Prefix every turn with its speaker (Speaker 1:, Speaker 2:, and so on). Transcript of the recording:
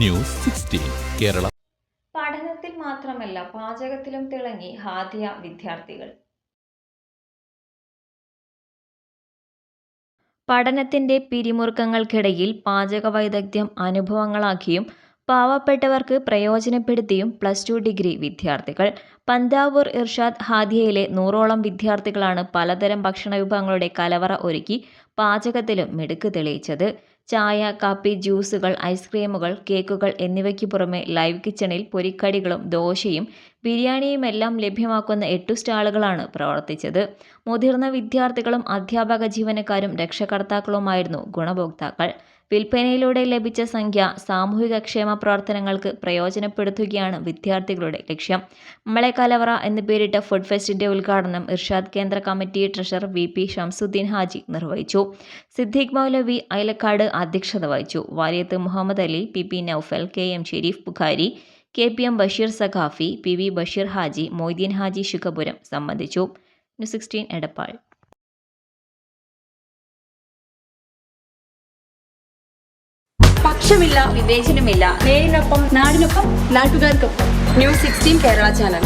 Speaker 1: News sixteen Kerala.
Speaker 2: പഠനത്തിൽ മാത്രമല്ല പാചകത്തിലും തിളങ്ങി ഹാദിയ വിദ്യാർത്ഥികൾ. പഠനത്തിന്റെ പിരിമുറുക്കങ്ങൾക്കിടയിൽ പാചക വൈദഗ്ധ്യം അനുഭവങ്ങളാക്കിയും പാവപ്പെട്ടവർക്ക് പ്രയോജനപ്പെടുത്തിയും പ്ലസ് ടു ഡിഗ്രി വിദ്യാർത്ഥികൾ. പന്താവൂർ ഇർഷാദ് ഹാദിയയിലെ നൂറോളം വിദ്യാർത്ഥികളാണ് പലതരം ഭക്ഷണ വിഭവങ്ങളുടെ കലവറ ഒരുക്കി പാചകത്തിലും മിടുക്ക് തെളിയിച്ചത്. ചായ കാപ്പി ജ്യൂസുകൾ ഐസ്ക്രീമുകൾ കേക്കുകൾ എന്നിവയ്ക്ക് പുറമെ ലൈവ് കിച്ചണിൽ പൊരിക്കടികളും ദോശയും ബിരിയാണിയുമെല്ലാം ലഭ്യമാക്കുന്ന എട്ടു സ്റ്റാളുകളാണ് പ്രവർത്തിച്ചത്. മുതിർന്ന വിദ്യാർത്ഥികളും അധ്യാപക ജീവനക്കാരും രക്ഷകർത്താക്കളുമായിരുന്നു ഗുണഭോക്താക്കൾ. വിൽപ്പനയിലൂടെ ലഭിച്ച സംഖ്യ സാമൂഹിക ക്ഷേമ പ്രവർത്തനങ്ങൾക്ക് പ്രയോജനപ്പെടുത്തുകയാണ് വിദ്യാർത്ഥികളുടെ ലക്ഷ്യം. നമ്മളെ കലവറ എന്ന് പേരിട്ട ഫുഡ് ഫെസ്റ്റിന്റെ ഉദ്ഘാടനം ഇർഷാദ് കേന്ദ്ര committee treasurer V P Shamsuddin Haji നിർവഹിച്ചു. സിദ്ദീഖ് മൗലവി ഐലക്കാട് അധ്യക്ഷത വഹിച്ചു. Variyath Muhammad Ali P P Noufal K M Sharif Bukhari K P M Basheer Saqafi P V Basheer Haji Moideen Haji Shukapuram സംബന്ധിച്ചു. News sixteen Edappal.
Speaker 3: പക്ഷമില്ല വിവേചനമില്ല. നേരിനൊപ്പം നാടിനൊപ്പം നാട്ടുകാർക്കൊപ്പം. News sixteen Kerala channel.